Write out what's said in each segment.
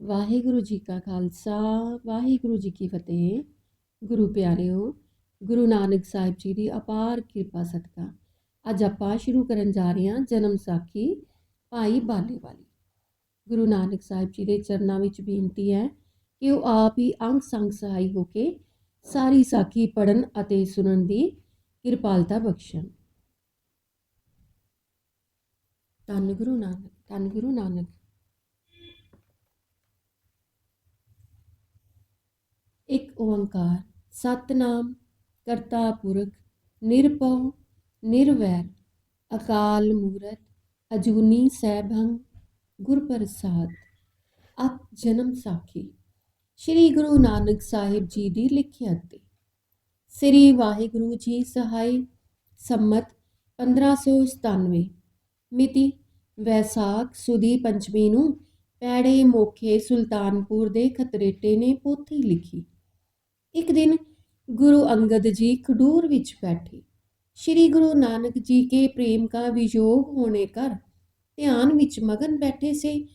ਵਾਹਿਗੁਰੂ ਜੀ ਕਾ ਖਾਲਸਾ, ਵਾਹਿਗੁਰੂ ਜੀ ਕੀ ਫਤਿਹ। ਗੁਰੂ ਪਿਆਰਿਓ, ਗੁਰੂ ਨਾਨਕ ਸਾਹਿਬ ਜੀ ਦੀ ਅਪਾਰ ਕਿਰਪਾ ਸਦਕਾ। ਅੱਜ ਆਪਾਂ ਸ਼ੁਰੂ ਕਰਨ ਜਾ ਰਹੇ ਹਾਂ ਜਨਮ ਸਾਖੀ ਭਾਈ ਬਾਲੇ ਵਾਲੀ। ਗੁਰੂ ਨਾਨਕ ਸਾਹਿਬ ਜੀ ਦੇ ਚਰਨਾਂ ਵਿੱਚ ਬੇਨਤੀ ਹੈ ਕਿ ਉਹ ਆਪ ਹੀ ਅੰਗ ਸੰਗ ਸਹਾਈ ਹੋ ਕੇ ਸਾਰੀ ਸਾਖੀ ਪੜਨ ਅਤੇ ਸੁਣਨ ਦੀ ਕਿਰਪਾਲਤਾ ਬਖਸ਼ਣ। ਧੰਨ ਗੁਰੂ ਨਾਨਕ, ਧੰਨ ਗੁਰੂ ਨਾਨਕ ਇੱਕ ਓੰਕਾਰ, ਸਤਨਾਮ, ਕਰਤਾ ਪੁਰਖ, ਨਿਰਭਉ, ਨਿਰਵੈਰ, ਅਕਾਲ ਮੂਰਤ, ਅਜੂਨੀ ਸੈਭੰ ਗੁਰ ਪ੍ਰਸਾਦ ਅਪ ਜਨਮ ਸਾਖੀ। ਸ੍ਰੀ ਗੁਰੂ ਨਾਨਕ ਸਾਹਿਬ ਜੀ ਦੀ ਲਿਖਿਆ ਤੇ ਸ੍ਰੀ ਵਾਹਿਗੁਰੂ ਜੀ ਸਹਾਈ, ਸੰਮਤ 1597 ਮਿਤੀ ਵੈਸਾਖ ਸੁਦੀ ਪੰਚਮੀ ਨੂੰ ਪੈੜੇ ਮੋਖੇ ਸੁਲਤਾਨਪੁਰ ਦੇ ਖਤਰੇਟੇ ਨੇ ਪੋਥੀ ਲਿਖੀ। ਇੱਕ ਦਿਨ ਗੁਰੂ ਅੰਗਦ ਜੀ ਖਡੂਰ ਵਿੱਚ ਬੈਠੇ। ਸ਼੍ਰੀ ਗੁਰੂ ਨਾਨਕ ਜੀ ਕੇ ਪ੍ਰੇਮ ਕਾ ਵਿਯੋਗ ਹੋਣੇ ਕਰ ਧਿਆਨ ਵਿੱਚ ਮਗਨ ਬੈਠੇ ਸੇ,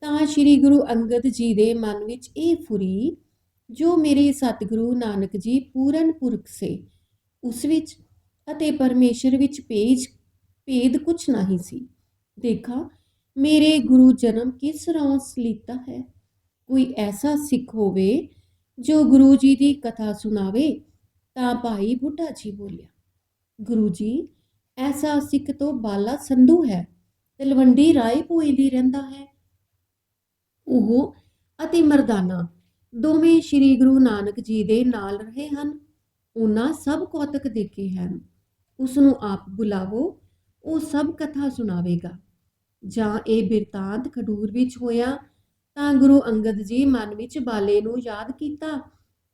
ਤਾਂ ਸ਼੍ਰੀ ਗੁਰੂ ਅੰਗਦ ਜੀ ਦੇ ਮਨ ਵਿੱਚ ਇਹ ਫੁਰੀ, ਜੋ ਮੇਰੇ ਸਤਿਗੁਰੂ ਨਾਨਕ ਜੀ ਪੂਰਨ ਪੁਰਖ ਸੇ, ਉਸ ਵਿੱਚ ਅਤੇ ਪਰਮੇਸ਼ਰ ਵਿੱਚ ਭੇਜ, ਭੇਦ ਕੁਛ ਨਹੀਂ ਸੀ। ਦੇਖਾ, ਮੇਰੇ ਗੁਰੂ ਜਨਮ ਕਿਸ ਰੌਸ ਲੀਤਾ ਹੈ? ਕੋਈ ਐਸਾ ਸਿੱਖ ਹੋਵੇ ਜੋ ਗੁਰੂ ਜੀ ਦੀ ਕਥਾ ਸੁਣਾਵੇ, ਤਾਂ ਭਾਈ ਬੁੱਢਾ ਜੀ ਬੋਲਿਆ, ਗੁਰੂ ਜੀ, ਐਸਾ ਸਿੱਖ ਤੋਂ ਬਾਲਾ ਸੰਧੂ ਹੈ, ਤਲਵੰਡੀ ਰਾਏ ਭੋਏ ਦੀ ਰਹਿੰਦਾ ਹੈ। ਉਹ ਅਤੇ ਮਰਦਾਨਾ ਦੋਵੇਂ ਸ੍ਰੀ ਗੁਰੂ ਨਾਨਕ ਜੀ ਦੇ ਨਾਲ ਰਹੇ ਹਨ। ਉਹਨਾਂ ਸਭ ਕੌਤਕ ਦੇਖੇ ਹਨ। ਉਸ ਨੂੰ ਆਪ ਬੁਲਾਵੋ, ਉਹ ਸਭ ਕਥਾ ਸੁਣਾਵੇਗਾ। ਜਾਂ ਇਹ ਬਿਰਤਾਂਤ ਖਡੂਰ ਵਿੱਚ ਹੋਇਆ ਤਾਂ ਗੁਰੂ ਅੰਗਦ ਜੀ ਮਨ ਵਿੱਚ ਬਾਲੇ ਨੂੰ ਯਾਦ ਕੀਤਾ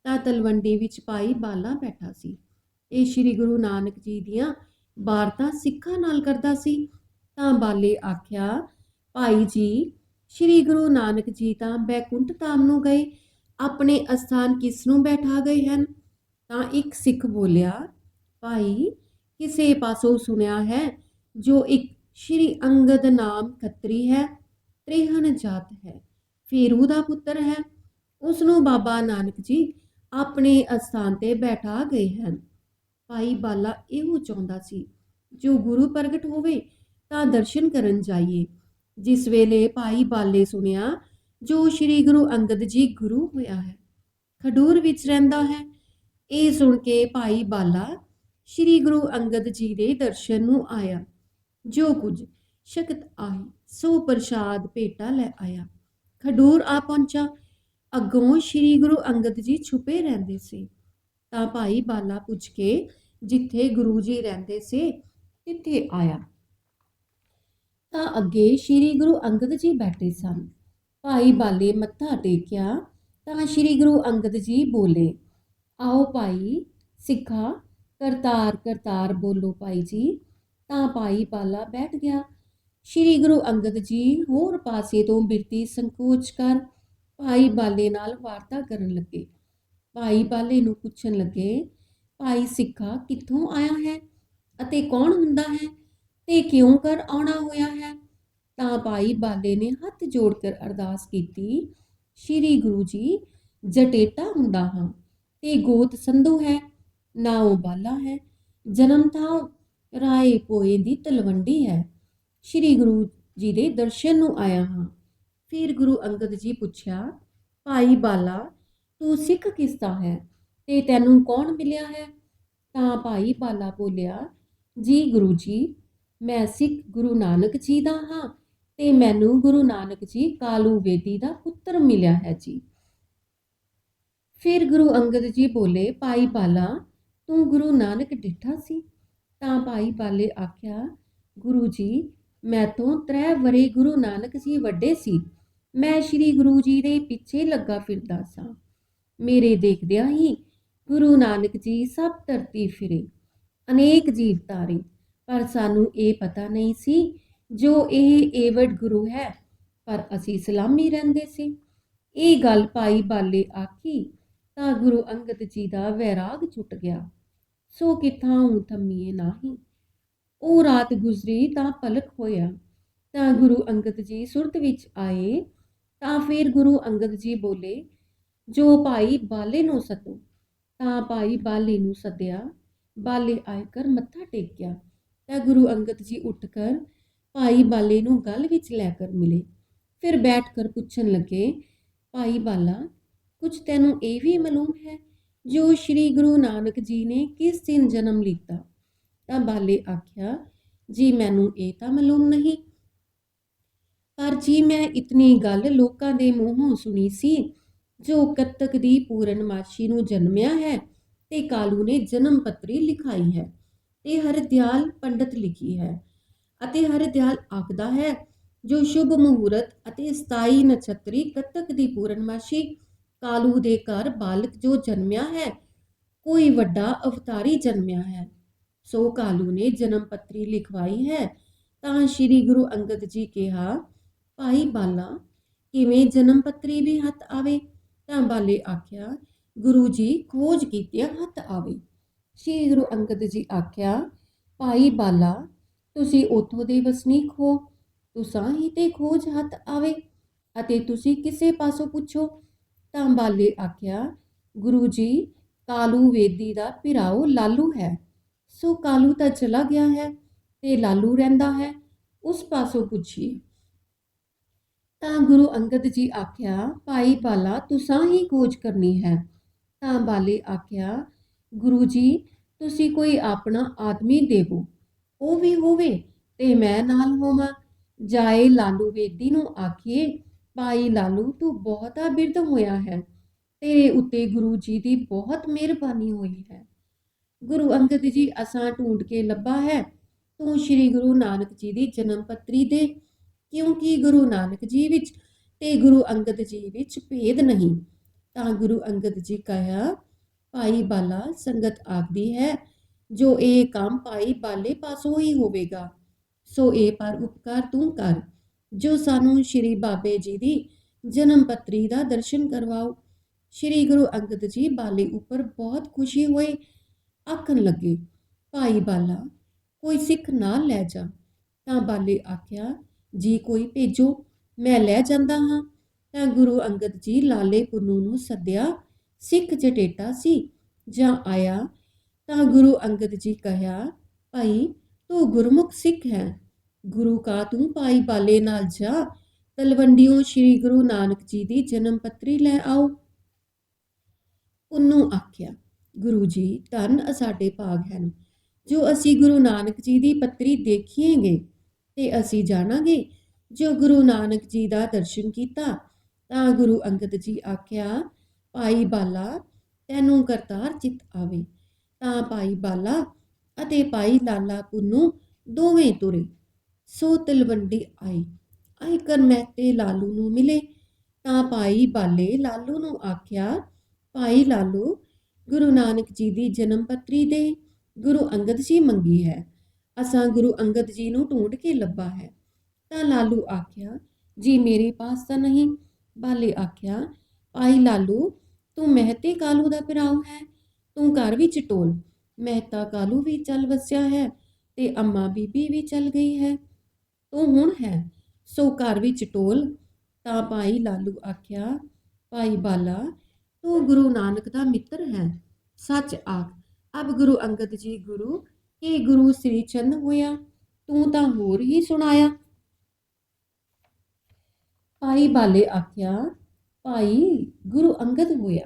ਤਾਂ ਤਲਵੰਡੀ ਵਿੱਚ ਭਾਈ ਬਾਲਾ ਬੈਠਾ ਸੀ। ਇਹ ਸ੍ਰੀ ਗੁਰੂ ਨਾਨਕ ਜੀ ਦੀਆਂ ਵਾਰਤਾ ਸਿੱਖਾਂ ਨਾਲ ਕਰਦਾ ਸੀ। ਤਾਂ ਬਾਲੇ ਆਖਿਆ, ਭਾਈ ਜੀ, ਸ੍ਰੀ ਗੁਰੂ ਨਾਨਕ ਜੀ ਤਾਂ ਬੈਕੁੰਠ ਧਾਮ ਨੂੰ ਗਏ, ਆਪਣੇ ਅਸਥਾਨ ਕਿਸ ਨੂੰ ਬੈਠਾ ਗਏ ਹਨ? ਤਾਂ ਇੱਕ ਸਿੱਖ ਬੋਲਿਆ, ਭਾਈ, ਕਿਸੇ ਪਾਸੋਂ ਸੁਣਿਆ ਹੈ ਜੋ ਇੱਕ ਸ਼੍ਰੀ ਅੰਗਦ ਨਾਮ ਖੱਤਰੀ ਹੈ, ਤ੍ਰਿਹਣ ਜਾਤ ਹੈ। ਫੇਰੂ ਦਾ ਪੁੱਤਰ ਹੈ। ਉਸ ਨੂੰ ਬਾਬਾ ਨਾਨਕ ਜੀ ਆਪਣੇ ਅਸਥਾਨ ਤੇ ਬੈਠਾ ਗਏ ਹਨ। ਭਾਈ ਬਾਲਾ ਇਹੋ ਚਾਹੁੰਦਾ ਸੀ, ਜੋ ਗੁਰੂ ਪ੍ਰਗਟ ਹੋਵੇ ਤਾਂ ਦਰਸ਼ਨ ਕਰਨ ਜਾਈਏ। ਜਿਸ ਵੇਲੇ ਭਾਈ ਬਾਲੇ ਸੁਣਿਆ, ਜੋ ਸ੍ਰੀ ਗੁਰੂ ਅੰਗਦ ਜੀ ਗੁਰੂ ਹੋਇਆ ਹੈ, ਖਡੂਰ ਵਿੱਚ ਰਹਿੰਦਾ ਹੈ। ਇਹ ਸੁਣ ਕੇ ਭਾਈ ਬਾਲਾ ਸ੍ਰੀ ਗੁਰੂ ਅੰਗਦ ਜੀ ਦੇ ਦਰਸ਼ਨ ਨੂੰ ਆਇਆ। ਜੋ ਕੁਝ ਸ਼ਕਤ ਆਈ ਸੋ ਪ੍ਰਸ਼ਾਦ ਭੇਟਾ ਲੈ ਆਇਆ। ਖਡੂਰ ਆ ਪਹੁੰਚਾ। ਅੱਗੋਂ ਸ੍ਰੀ ਗੁਰੂ ਅੰਗਦ ਜੀ ਛੁਪੇ ਰਹਿੰਦੇ ਸੀ। ਤਾਂ ਭਾਈ ਬਾਲਾ ਪੁੱਛ ਕੇ ਜਿੱਥੇ ਗੁਰੂ ਜੀ ਰਹਿੰਦੇ ਸੀ, ਤਿੱਥੇ ਆਇਆ। ਤਾਂ ਅੱਗੇ ਸ੍ਰੀ ਗੁਰੂ ਅੰਗਦ ਜੀ ਬੈਠੇ ਸਨ। ਭਾਈ ਬਾਲੇ ਮੱਥਾ ਟੇਕਿਆ ਤਾਂ ਸ੍ਰੀ ਗੁਰੂ ਅੰਗਦ ਜੀ ਬੋਲੇ, ਆਓ ਭਾਈ, ਸਿੱਖਾ ਕਰਤਾਰ ਕਰਤਾਰ ਬੋਲੋ ਭਾਈ ਜੀ। ਤਾਂ ਭਾਈ ਬਾਲਾ ਬੈਠ ਗਿਆ। ਸ੍ਰੀ ਗੁਰੂ ਅੰਗਦ ਜੀ ਹੋਰ ਪਾਸੇ ਤੋਂ ਬਿਰਤੀ ਸੰਕੋਚ ਕਰ ਭਾਈ ਬਾਲੇ ਨਾਲ ਵਾਰਤਾ ਕਰਨ ਲੱਗੇ। ਭਾਈ ਬਾਲੇ ਨੂੰ ਪੁੱਛਣ ਲੱਗੇ, ਭਾਈ ਸਿੱਖਾ, ਕਿੱਥੋਂ ਆਇਆ ਹੈ ਅਤੇ ਕੌਣ ਹੁੰਦਾ ਹੈ ਤੇ ਕਿਉਂ ਕਰ ਆਉਣਾ ਹੋਇਆ ਹੈ? ਤਾਂ ਭਾਈ ਬਾਲੇ ਨੇ ਹੱਥ ਜੋੜ ਕੇ ਅਰਦਾਸ ਕੀਤੀ, ਸ੍ਰੀ ਗੁਰੂ ਜੀ, ਜਟੇਟਾ ਹੁੰਦਾ ਹਾਂ ਤੇ ਗੋਤ ਸੰਧੂ ਹੈ, ਨਾਉ ਬਾਲਾ ਹੈ, ਜਨਮ ਥਾਂ ਰਾਏ ਪੋਏ ਦੀ ਤਲਵੰਡੀ ਹੈ। ਸ੍ਰੀ ਗੁਰੂ ਜੀ ਦੇ ਦਰਸ਼ਨ ਨੂੰ ਆਇਆ ਹਾਂ। ਫਿਰ ਗੁਰੂ ਅੰਗਦ ਜੀ ਪੁੱਛਿਆ, ਭਾਈ ਬਾਲਾ, ਤੂੰ ਸਿੱਖ ਕਿਸਦਾ ਹੈ? ਤੇ ਤੈਨੂੰ ਕੌਣ ਮਿਲਿਆ ਹੈ? ਤਾਂ ਭਾਈ ਬਾਲਾ ਬੋਲਿਆ, ਜੀ ਗੁਰੂ ਜੀ, ਮੈਂ ਸਿੱਖ ਗੁਰੂ ਨਾਨਕ ਜੀ ਦਾ ਹਾਂ ਤੇ ਮੈਨੂੰ ਗੁਰੂ ਨਾਨਕ ਜੀ ਕਾਲੂ ਵੇਦੀ ਦਾ ਪੁੱਤਰ ਮਿਲਿਆ ਹੈ ਜੀ। ਫਿਰ ਗੁਰੂ ਅੰਗਦ ਜੀ ਬੋਲੇ, ਭਾਈ ਬਾਲਾ, ਤੂੰ ਗੁਰੂ ਨਾਨਕ ਡਿੱਠਾ ਸੀ? ਤਾਂ ਭਾਈ ਬਾਲੇ ਆਖਿਆ, ਗੁਰੂ ਜੀ ਮੈਥੋਂ ਤ੍ਰੈ ਵਰੇ ਗੁਰੂ ਨਾਨਕ ਜੀ ਵੱਡੇ ਸੀ। ਮੈਂ ਸ੍ਰੀ ਗੁਰੂ ਜੀ ਦੇ ਪਿੱਛੇ ਲੱਗਾ ਫਿਰਦਾ ਸਾਂ। ਮੇਰੇ ਦੇਖਦਿਆਂ ਹੀ ਗੁਰੂ ਨਾਨਕ ਜੀ ਸਭ ਧਰਤੀ ਫਿਰੇ, ਅਨੇਕ ਜੀਵ ਤਾਰੇ। ਪਰ ਸਾਨੂੰ ਇਹ ਪਤਾ ਨਹੀਂ ਸੀ ਜੋ ਇਹ ਏਵਡ ਗੁਰੂ ਹੈ, ਪਰ ਅਸੀਂ ਸਲਾਮੀ ਰਹਿੰਦੇ ਸੀ। ਇਹ ਗੱਲ ਭਾਈ ਬਾਲੇ ਆਖੀ ਤਾਂ ਗੁਰੂ ਅੰਗਦ ਜੀ ਦਾ ਵੈਰਾਗ ਛੁੱਟ ਗਿਆ। ਸੋ ਕਿਥਾਂ ਥੰਮੀਏ ਨਾਹੀ। ਉਹ ਰਾਤ ਗੁਜ਼ਰੀ ਤਾਂ ਪਲਕ ਹੋਇਆ। ਤਾਂ ਗੁਰੂ ਅੰਗਦ ਜੀ ਸੁਰਤ ਵਿੱਚ ਆਏ, ਤਾਂ ਫਿਰ ਗੁਰੂ ਅੰਗਦ ਜੀ ਬੋਲੇ, ਜੋ ਭਾਈ ਬਾਲੇ ਨੂੰ ਸੱਦੋ, ਤਾਂ ਭਾਈ ਬਾਲੇ ਨੂੰ ਸੱਦਿਆ, ਬਾਲੇ ਆਏ ਕਰ ਮੱਥਾ ਟੇਕਿਆ। ਤਾਂ ਗੁਰੂ ਅੰਗਦ ਜੀ ਉੱਠ ਕਰ ਭਾਈ ਬਾਲੇ ਨੂੰ ਗਲ ਵਿੱਚ ਲੈ ਕਰ ਮਿਲੇ। ਫਿਰ ਬੈਠ ਕਰ ਪੁੱਛਣ ਲੱਗੇ, ਭਾਈ ਬਾਲਾ ਕੁਝ ਤੈਨੂੰ ਇਹ ਵੀ ਮਾਲੂਮ ਹੈ, ਜੋ ਸ੍ਰੀ ਗੁਰੂ ਨਾਨਕ ਜੀ ਨੇ ਕਿਸ ਦਿਨ ਜਨਮ ਲਿੱਤਾ? ਤਾਂ ਬਾਲੇ ਆਖਿਆ, ਜੀ ਮੈਨੂੰ ਇਹ ਤਾਂ ਮਾਲੂਮ ਨਹੀਂ। ਪਰ ਜੀ ਮੈਂ ਇਤਨੀ ਗੱਲ ਲੋਕਾਂ ਦੇ ਮੂੰਹੋਂ ਸੁਣੀ ਸੀ, ਜੋ ਕੱਤਕ ਦੀ ਪੂਰਨਮਾਸ਼ੀ ਨੂੰ ਜਨਮਿਆ ਹੈ ਤੇ ਕਾਲੂ ਨੇ ਜਨਮ ਪੱਤਰੀ ਲਿਖਾਈ ਹੈ। ਤੇ ਹਰਦਿਆਲ ਪੰਡਤ ਲਿਖੀ ਹੈ ਅਤੇ ਹਰਦਿਆਲ ਆਖਦਾ ਹੈ, ਜੋ ਸ਼ੁਭ ਮਹੂਰਤ ਅਤੇ 27 ਨਛੱਤਰੀ ਕੱਤਕ ਦੀ ਪੂਰਨਮਾਸ਼ੀ ਕਾਲੂ ਦੇ ਘਰ ਬਾਲਕ ਜੋ ਜਨਮਿਆ ਹੈ, ਕੋਈ ਵੱਡਾ ਅਵਤਾਰੀ ਜਨਮਿਆ ਹੈ। ਸੋ ਕਾਲੂ ਨੇ ਜਨਮ ਪੱਤਰੀ ਲਿਖਵਾਈ ਹੈ। ਤਾਂ ਸ੍ਰੀ ਗੁਰੂ ਅੰਗਦ ਜੀ ਕਿਹਾ, ਭਾਈ ਬਾਲਾ, ਕਿਵੇਂ ਜਨਮ ਪੱਤਰੀ ਵੀ ਹੱਥ ਆਵੇ? ਤਾਂ ਬਾਲੇ ਆਖਿਆ, ਗੁਰੂ ਜੀ, ਖੋਜ ਕੀਤਿਆਂ ਹੱਥ ਆਵੇ। ਸ੍ਰੀ ਗੁਰੂ ਅੰਗਦ ਜੀ ਆਖਿਆ, ਭਾਈ ਬਾਲਾ, ਤੁਸੀਂ ਉਥੋਂ ਦੇ ਵਸਨੀਕ ਹੋ, ਤੁਸਾਂ ਹੀ ਤੇ ਖੋਜ ਹੱਥ ਆਵੇ ਅਤੇ ਤੁਸੀਂ ਕਿਸੇ ਪਾਸੋਂ ਪੁੱਛੋ। ਤਾਂ ਬਾਲੇ ਆਖਿਆ, ਗੁਰੂ ਜੀ, ਕਾਲੂ ਵੇਦੀ ਦਾ ਭਿਰਾਓ ਲਾਲੂ ਹੈ। ਸੋ ਕਾਲੂ ਤਾਂ ਚਲਾ ਗਿਆ ਹੈ ਤੇ ਲਾਲੂ ਰਹਿੰਦਾ ਹੈ। ਉਸ ਪਾਸੋਂ ਪੁੱਛੀਏ। ਤਾਂ ਗੁਰੂ ਅੰਗਦ ਜੀ ਆਖਿਆ, ਭਾਈ ਬਾਲਾ, ਤੁਸਾਂ ਹੀ ਖੋਜ ਕਰਨੀ ਹੈ। ਤਾਂ ਬਾਲੇ ਆਖਿਆ, ਗੁਰੂ ਜੀ, ਤੁਸੀਂ ਕੋਈ ਆਪਣਾ ਆਦਮੀ ਦੇਵੋ। ਉਹ ਵੀ ਹੋਵੇ ਤੇ ਮੈਂ ਨਾਲ ਹੋਵਾਂ। ਜਾਏ ਲਾਲੂ ਵੇਦੀ ਨੂੰ ਆਖੀਏ, ਭਾਈ ਲਾਲੂ, ਤੂੰ ਬਹੁਤਾ ਬਿਰਧ ਹੋਇਆ ਹੈ। ਤੇਰੇ ਉੱਤੇ ਗੁਰੂ ਜੀ ਦੀ ਬਹੁਤ ਮਿਹਰਬਾਨੀ ਹੋਈ ਹੈ। ਗੁਰੂ ਅੰਗਦ ਜੀ ਅਸਾਂ ਢੂੰਡ ਕੇ ਲੱਭਾ ਹੈ, ਤੂੰ ਸ੍ਰੀ ਗੁਰੂ ਨਾਨਕ ਜੀ ਦੀ ਜਨਮ ਪੱਤਰੀ ਦੇ, ਕਿਉਂਕਿ ਗੁਰੂ ਨਾਨਕ ਜੀ ਵਿੱਚ ਤੇ ਗੁਰੂ ਅੰਗਦ ਜੀ ਵਿੱਚ ਭੇਦ ਨਹੀਂ। ਤਾਂ ਗੁਰੂ ਅੰਗਦ ਜੀ ਕਹਿਆ ਭਾਈ ਬਾਲਾ, ਸੰਗਤ ਆਖਦੀ ਹੈ, ਜੋ ਇਹ ਕੰਮ ਭਾਈ ਬਾਲੇ ਪਾਸੋਂ ਹੀ ਹੋਵੇਗਾ, ਸੋ ਇਹ ਪਰ ਉਪਕਾਰ ਤੂੰ ਕਰ, ਜੋ ਸਾਨੂੰ ਸ਼੍ਰੀ ਬਾਬੇ ਜੀ ਦੀ ਜਨਮ ਪੱਤਰੀ ਦਾ ਦਰਸ਼ਨ ਕਰਵਾਓ। ਸ਼੍ਰੀ ਗੁਰੂ ਅੰਗਦ ਜੀ ਬਾਲੇ ਉੱਪਰ ਬਹੁਤ ਖੁਸ਼ੀ ਹੋਏ ਆਖਣ ਲੱਗੇ, ਭਾਈ ਬਾਲਾ, ਕੋਈ ਸਿੱਖ ਨਾਲ ਲੈ ਜਾ। ਤਾਂ ਬਾਲੇ ਆਖਿਆ, ਜੀ ਕੋਈ ਭੇਜੋ, ਮੈਂ ਲੈ ਜਾਂਦਾ ਹਾਂ। ਤਾਂ ਗੁਰੂ ਅੰਗਦ ਜੀ ਲਾਲੇ ਪੁੰਨੂ ਨੂੰ ਸੱਦਿਆ, ਸਿੱਖ ਜਟੇਟਾ ਸੀ? ਜਾਂ ਆਇਆ, ਤਾਂ ਗੁਰੂ ਅੰਗਦ ਜੀ ਕਹਿਆ ਭਾਈ, ਤੂੰ ਗੁਰਮੁਖ ਸਿੱਖ ਹੈ। ਗੁਰੂ ਕਾ ਤੂੰ ਭਾਈ ਬਾਲੇ ਨਾਲ ਜਾ। ਤਲਵੰਡੀਓ ਸ੍ਰੀ ਗੁਰੂ ਨਾਨਕ ਜੀ ਦੀ ਜਨਮ ਪੱਤਰੀ ਲੈ ਆਓ। ਉਹਨੂੰ ਆਖਿਆ ਗੁਰੂ ਜੀ, ਧੰਨ ਸਾਡੇ ਭਾਗ ਹਨ। ਜੋ ਅਸੀਂ ਗੁਰੂ ਨਾਨਕ ਜੀ ਦੀ ਪੱਤਰੀ ਦੇਖੀਏਗੇ, ਤੇ ਅਸੀਂ ਜਾਣਾਂਗੇ, ਜੋ ਗੁਰੂ ਨਾਨਕ ਜੀ ਦਾ ਦਰਸ਼ਨ ਕੀਤਾ, ਤਾਂ ਗੁਰੂ ਅੰਗਦ ਜੀ ਆਖਿਆ, ਭਾਈ ਬਾਲਾ, ਤੈਨੂੰ ਕਰਤਾਰ ਚਿਤ ਆਵੇ। ਤਾਂ ਭਾਈ ਬਾਲਾ ਅਤੇ ਭਾਈ ਲਾਲਾ ਪੁੰਨੂ ਦੋਵੇਂ ਤੁਰੇ। ਸੋ ਤਲਵੰਡੀ ਆਈ ਆਈ ਕਰ ਮਹਿਤੇ ਲਾਲੂ ਨੂੰ ਮਿਲੇ। ਤਾਂ ਭਾਈ ਬਾਲੇ ਲਾਲੂ ਨੂੰ ਆਖਿਆ, ਭਾਈ ਲਾਲੂ ਗੁਰੂ ਨਾਨਕ ਜੀ ਦੀ ਜਨਮ ਪੱਤਰੀ ਦੇ ਗੁਰੂ ਅੰਗਦ ਜੀ ਮੰਗੀ ਹੈ। ਅਸਾਂ ਗੁਰੂ ਅੰਗਦ ਜੀ ਨੂੰ ਢੂੰਡ ਕੇ ਲੱਭਾ ਹੈ। ਤਾਂ ਲਾਲੂ ਆਖਿਆ, ਜੀ ਮੇਰੇ ਪਾਸ ਤਾਂ ਨਹੀਂ। ਬਾਲੇ ਆਖਿਆ ਭਾਈ ਲਾਲੂ, ਤੂੰ ਮਹਿਤੇ ਕਾਲੂ ਦਾ ਭਰਾਉ ਹੈ। ਤੂੰ ਘਰ ਵਿੱਚ ਟੋਲ। ਮਹਿਤਾ ਕਾਲੂ ਵੀ ਚੱਲ ਵਸਿਆ ਹੈ ਤੇ ਅੰਮਾ ਬੀਬੀ ਵੀ ਚੱਲ ਗਈ ਹੈ। ਤੂੰ ਹੁਣ ਹੈ, ਸੋ ਘਰ ਵਿੱਚ ਟੋਲ। ਤਾਂ ਭਾਈ ਲਾਲੂ ਆਖਿਆ, ਭਾਈ ਬਾਲਾ ਤੂੰ ਗੁਰੂ ਨਾਨਕ ਦਾ ਮਿੱਤਰ ਹੈ। ਸੱਚ ਆਖ, ਅਬ ਗੁਰੂ ਅੰਗਦ ਜੀ ਗੁਰੂ ਇਹ ਗੁਰੂ ਸ੍ਰੀ ਚੰਦ ਹੋਇਆ, ਤੂੰ ਤਾਂ ਹੋਰ ਹੀ ਸੁਣਾਇਆ। ਭਾਈ ਬਾਲੇ ਆਖਿਆ, ਭਾਈ ਗੁਰੂ ਅੰਗਦ ਹੋਇਆ,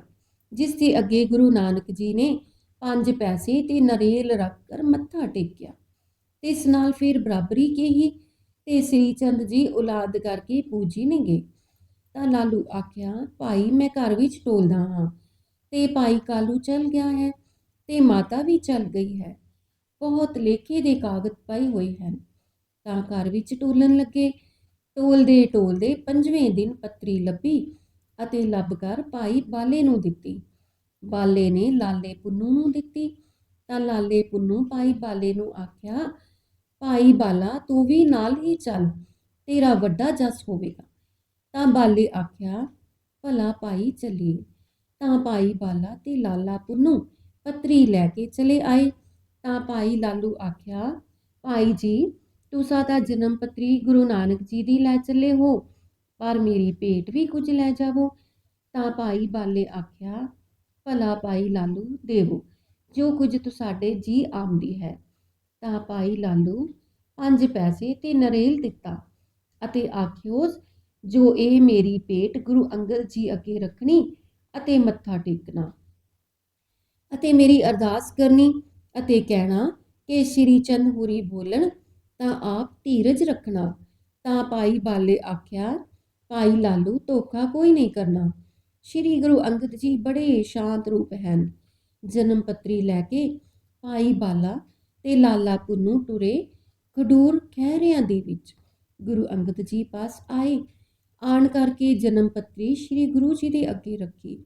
ਜਿਸ ਦੇ ਅੱਗੇ ਗੁਰੂ ਨਾਨਕ ਜੀ ਨੇ ਪੰਜ ਪੈਸੇ ਤੇ ਨਰੇਲ ਰੱਖ ਕਰ ਮੱਥਾ ਟੇਕਿਆ। ਤੇ ਇਸ ਨਾਲ ਫਿਰ ਬਰਾਬਰੀ ਕਹੀ ਤੇ ਸ੍ਰੀ ਚੰਦ ਜੀ ਔਲਾਦ ਕਰਕੇ ਪੂਜੀ ਨਹੀਂ ਗਏ। ਤਾਂ ਲਾਲੂ ਆਖਿਆ, ਭਾਈ, ਮੈਂ ਘਰ ਵਿੱਚ ਟੋਲਦਾ ਹਾਂ। ਤੇ ਭਾਈ ਕਾਲੂ ਚਲ ਗਿਆ ਹੈ ਤੇ ਮਾਤਾ ਵੀ ਚਲ ਗਈ ਹੈ। ਬਹੁਤ ਲੇਖੇ ਦੇ ਕਾਗਜ਼ ਪਏ ਹੋਏ ਹਨ। ਤਾਂ ਘਰ ਵਿੱਚ ਟੋਲਣ ਲੱਗੇ। ਟੋਲਦੇ ਟੋਲਦੇ ਪੰਜਵੇਂ ਦਿਨ ਪੱਤਰੀ ਲੱਭੀ ਅਤੇ ਲੱਭ ਕਰ ਭਾਈ ਬਾਲੇ ਨੂੰ ਦਿੱਤੀ। ਬਾਲੇ ਨੇ ਲਾਲੇ ਪੁੰਨੂ ਨੂੰ ਦਿੱਤੀ। ਤਾਂ ਲਾਲੇ ਪੁੰਨੂ ਭਾਈ ਬਾਲੇ ਨੂੰ ਆਖਿਆ, ਭਾਈ ਬਾਲਾ, ਤੂੰ ਵੀ ਨਾਲ ਹੀ ਚੱਲ। ਤੇਰਾ ਵੱਡਾ ਜਸ ਹੋਵੇਗਾ। ਤਾਂ ਬਾਲੇ ਆਖਿਆ, ਭਲਾ ਭਾਈ ਚੱਲੀਏ ਤਾਂ ਭਾਈ ਬਾਲਾ ਤੇ ਲਾਲਾ ਪੁੰਨੂ ਪੱਤਰੀ ਲੈ ਕੇ ਚਲੇ ਆਏ। ਤਾਂ ਭਾਈ ਲਾਲੂ ਆਖਿਆ, ਭਾਈ ਜੀ, ਤੁਸੀਂ ਤਾਂ ਜਨਮ ਪੱਤਰੀ ਗੁਰੂ ਨਾਨਕ ਜੀ ਦੀ ਲੈ ਚੱਲੇ ਹੋ, ਪਰ ਮੇਰੀ ਭੇਟ ਵੀ ਕੁਝ ਲੈ ਜਾਵੋ। ਤਾਂ ਭਾਈ ਬਾਲੇ ਆਖਿਆ, ਭਲਾ ਭਾਈ ਲਾਲੂ ਦੇਵੋ, ਜੋ ਕੁਝ ਤੁਹਾਡੇ ਜੀ ਆਉਂਦੀ ਹੈ। ਤਾਂ ਭਾਈ ਲਾਲੂ ਪੰਜ ਪੈਸੇ ਤੇ ਨਰੇਲ ਦਿੱਤਾ ਅਤੇ ਆਖਿਓਸ ਜੋ ਇਹ ਮੇਰੀ ਭੇਟ ਗੁਰੂ ਅੰਗਦ ਜੀ ਅੱਗੇ ਰੱਖਣੀ ਅਤੇ ਮੱਥਾ ਟੇਕਣਾ। ਅਤੇ ਮੇਰੀ ਅਰਦਾਸ ਕਰਨੀ ਅਤੇ ਕਹਿਣਾ ਕਿ ਸ਼੍ਰੀ ਚੰਦ ਹੁਰੀ ਬੋਲਣ, ਤਾਂ ਆਪ ਧੀਰਜ ਰੱਖਣਾ, ਤਾਂ ਭਾਈ ਬਾਲੇ ਆਖਿਆ, ਭਾਈ ਲਾਲੂ ਧੋਖਾ ਕੋਈ ਨਹੀਂ ਕਰਨਾ। ਸ਼੍ਰੀ ਗੁਰੂ ਅੰਗਦ ਜੀ ਬੜੇ ਸ਼ਾਂਤ ਰੂਪ ਹਨ। ਜਨਮ ਪੱਤਰੀ ਲੈ ਕੇ ਭਾਈ ਬਾਲਾ ਤੇ ਲਾਲਾ ਪੁੰਨੂ ਟੁਰੇ ਖਡੂਰ ਖਹਿਰਿਆਂ ਦੇ ਵਿੱਚ। ਗੁਰੂ ਅੰਗਦ ਜੀ ਪਾਸ ਆਏ ਆਣ ਕਰਕੇ ਜਨਮ ਪੱਤਰੀ ਸ਼੍ਰੀ ਗੁਰੂ ਜੀ ਦੇ ਅੱਗੇ ਰੱਖੀ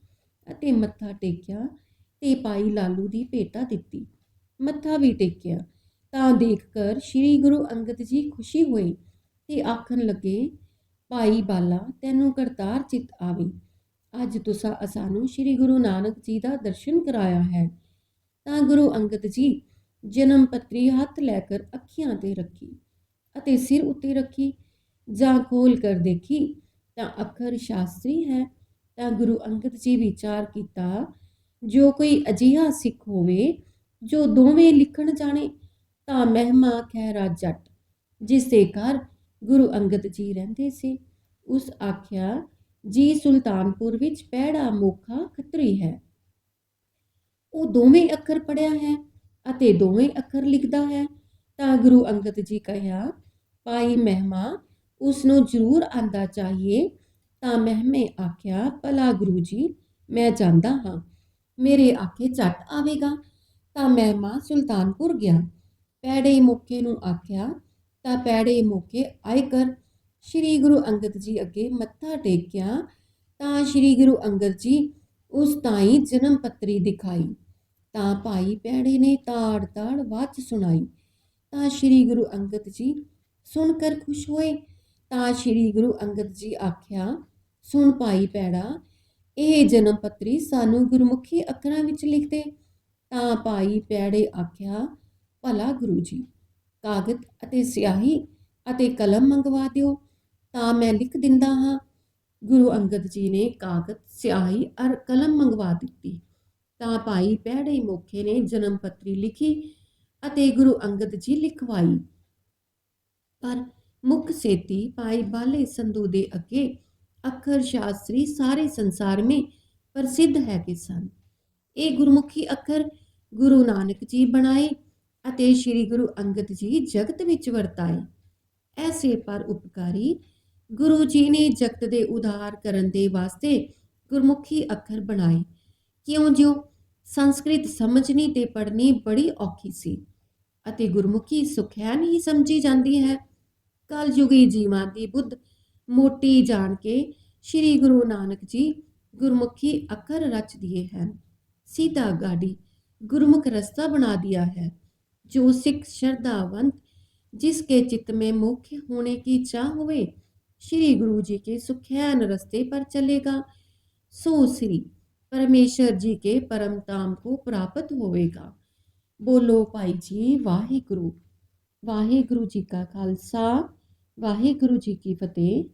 ਅਤੇ ਮੱਥਾ ਟੇਕਿਆ ਤੇ ਭਾਈ ਲਾਲੂ ਦੀ ਭੇਟਾ ਦਿੱਤੀ। ਮੱਥਾ ਵੀ ਟੇਕਿਆ। ਤਾਂ ਦੇਖ ਕਰ ਸ਼੍ਰੀ ਗੁਰੂ ਅੰਗਦ ਜੀ ਖੁਸ਼ੀ ਹੋਏ ਤੇ ਆਖਣ ਲੱਗੇ, ਭਾਈ ਬਾਲਾ, ਤੈਨੂੰ ਕਰਤਾਰ ਚਿਤ ਆਵੇ। ਅੱਜ ਤੁਸਾਂ ਅਸਾਨੂੰ ਸ਼੍ਰੀ ਗੁਰੂ ਨਾਨਕ ਜੀ ਦਾ ਦਰਸ਼ਨ ਕਰਾਇਆ ਹੈ। ਤਾਂ ਗੁਰੂ ਅੰਗਦ ਜੀ ਜਨਮ ਪੱਤਰੀ ਹੱਥ ਲੈ ਕਰ ਅੱਖੀਆਂ ਤੇ ਰੱਖੀ ਅਤੇ ਸਿਰ ਉੱਤੇ ਰੱਖੀ, ਜਾਂ ਖੋਲ ਕਰ ਦੇਖੀ ਤਾਂ ਅੱਖਰ ਸ਼ਾਸਤਰੀ ਹੈ, ਤਾਂ ਗੁਰੂ ਅੰਗਦ ਜੀ ਵਿਚਾਰ ਕੀਤਾ, ਜੋ ਕੋਈ ਅਜਿਹਾ ਸਿੱਖ ਹੋਵੇ, ਜੋ ਦੋਵੇਂ ਲਿਖਣ ਜਾਣੇ, ਤਾਂ ਮਹਿਮਾ ਖੈਰਾ ਜੱਟ। ਜਿਸ ਦੇ ਘਰ ਗੁਰੂ ਅੰਗਦ ਜੀ ਰਹਿੰਦੇ ਸੀ, ਉਸ ਆਖਿਆ, ਜੀ ਸੁਲਤਾਨਪੁਰ ਵਿੱਚ ਪਹਿੜਾ ਮੋਖਾ ਖਤਰੀ ਹੈ। ਉਹ ਦੋਵੇਂ ਅੱਖਰ ਪੜਿਆ ਹੈ ਅਤੇ ਦੋਵੇਂ ਅੱਖਰ ਲਿਖਦਾ ਹੈ, ਤਾਂ ਗੁਰੂ ਅੰਗਦ ਜੀ ਕਹਿਆ ਭਾਈ ਮਹਿਮਾ ਉਸ ਨੂੰ ਜ਼ਰੂਰ ਆਂਦਾ ਚਾਹੀਏ। ਤਾਂ ਮਹਿਮੇ ਆਖਿਆ, ਭਲਾ ਗੁਰੂ ਜੀ, ਮੈਂ ਜਾਂਦਾ ਹਾਂ। ਮੇਰੇ ਆਖੇ ਝੱਟ ਆਵੇਗਾ। ਤਾਂ ਮਹਿਮਾ ਸੁਲਤਾਨਪੁਰ ਗਿਆ। ਪੈੜੇ ਮੌਕੇ ਨੂੰ ਆਖਿਆ, ਤਾਂ ਪੈੜੇ ਮੌਕੇ ਆਏ ਕਰ ਸ਼੍ਰੀ ਗੁਰੂ ਅੰਗਦ ਜੀ ਅੱਗੇ ਮੱਥਾ ਟੇਕਿਆ। ਤਾਂ ਸ਼੍ਰੀ ਗੁਰੂ ਅੰਗਦ ਜੀ ਉਸ ਤਾਈ ਜਨਮ ਪੱਤਰੀ ਦਿਖਾਈ। ਤਾਂ ਭਾਈ ਪੈੜੇ ਨੇ ਤਾੜ ਤਾੜ ਵਾਚ ਸੁਣਾਈ। ਤਾਂ ਸ਼੍ਰੀ ਗੁਰੂ ਅੰਗਦ ਜੀ ਸੁਣ ਕਰ ਖੁਸ਼ ਹੋਏ। ਤਾਂ ਸ਼੍ਰੀ ਗੁਰੂ ਅੰਗਦ ਜੀ ਆਖਿਆ, ਸੁਣ ਭਾਈ ਪੈੜਾ ਇਹ ਜਨਮ ਪੱਤਰੀ ਸਾਨੂੰ ਗੁਰਮੁਖੀ ਅੱਖਰਾਂ ਵਿੱਚ ਲਿਖ ਦੇ। ਤਾਂ ਭਾਈ ਪੈੜੇ ਆਖਿਆ, ਭਲਾ ਗੁਰੂ ਜੀ ਕਾਗਜ਼ ਅਤੇ ਸਿਆਹੀ ਅਤੇ ਕਲਮ ਮੰਗਵਾ ਦਿਓ, ਤਾਂ ਮੈਂ ਲਿਖ ਦਿੰਦਾ ਹਾਂ। ਗੁਰੂ ਅੰਗਦ ਜੀ ਨੇ ਕਾਗਜ਼ ਸਿਆਹੀ ਅਰ ਕਲਮ ਮੰਗਵਾ ਦਿੱਤੀ। ਤਾਂ ਭਾਈ ਪੈੜੇ ਮੋਖੇ ਨੇ ਜਨਮ ਪੱਤਰੀ ਲਿਖੀ ਅਤੇ ਗੁਰੂ ਅੰਗਦ ਜੀ ਲਿਖਵਾਈ। ਪਰ ਮੁੱਖ ਸੇਤੀ ਭਾਈ ਬਾਲੇ ਸੰਧੂ ਦੇ ਅੱਗੇ ਅੱਖਰ ਸ਼ਾਸਤਰੀ ਸਾਰੇ ਸੰਸਾਰ में ਪ੍ਰਸਿੱਧ ਹੈ ਕਿ ਸਨ। ਇਹ ਗੁਰਮੁਖੀ ਅੱਖਰ ਗੁਰੂ ਨਾਨਕ ਜੀ ਬਣਾਏ ਅਤੇ ਸ੍ਰੀ ਗੁਰੂ ਅੰਗਦ ਜੀ ਜਗਤ ਵਿੱਚ ਵਰਤਾਏ। ਐਸੇ ਪਰ ਉਪਕਾਰੀ ਗੁਰੂ ਜੀ ਨੇ ਜਗਤ ਦੇ ਉਧਾਰ ਕਰਨ ਦੇ ਵਾਸਤੇ ਗੁਰਮੁਖੀ ਅੱਖਰ ਬਣਾਏ। ਕਿਉਂ ਜਿਉ? ਸੰਸਕ੍ਰਿਤ ਸਮਝਣੀ ਤੇ ਪੜ੍ਹਨੀ ਬੜੀ ਔਖੀ ਸੀ ਅਤੇ ਗੁਰਮੁਖੀ ਸੁਖੈਨ ਹੀ ਸਮਝੀ ਜਾਂਦੀ ਹੈ। ਕਲ ਯੁਗੀ ਜੀਵਾਂ ਦੀ ਬੁੱਧ ਮੋਟੀ ਜਾਣ ਕੇ ਸ੍ਰੀ ਗੁਰੂ ਨਾਨਕ ਜੀ ਗੁਰਮੁਖੀ ਅੱਖਰ ਰਚ ਦਿਏ ਹਨ सीधा गाड़ी गुरुमुख रास्ता बना दिया है जो सिख श्रद्धावंत जिसके चित्त में मुख्य होने की चाह हुए श्री गुरु जी के सुखैन रास्ते पर चलेगा सो श्री परमेश्वर जी के परम धाम को प्राप्त होवेगा बोलो भाई जी वाहे गुरु वाहे गुरु जी का खालसा ਵਾਹਿਗੁਰੂ ਜੀ ਕੀ ਫਤਿਹ।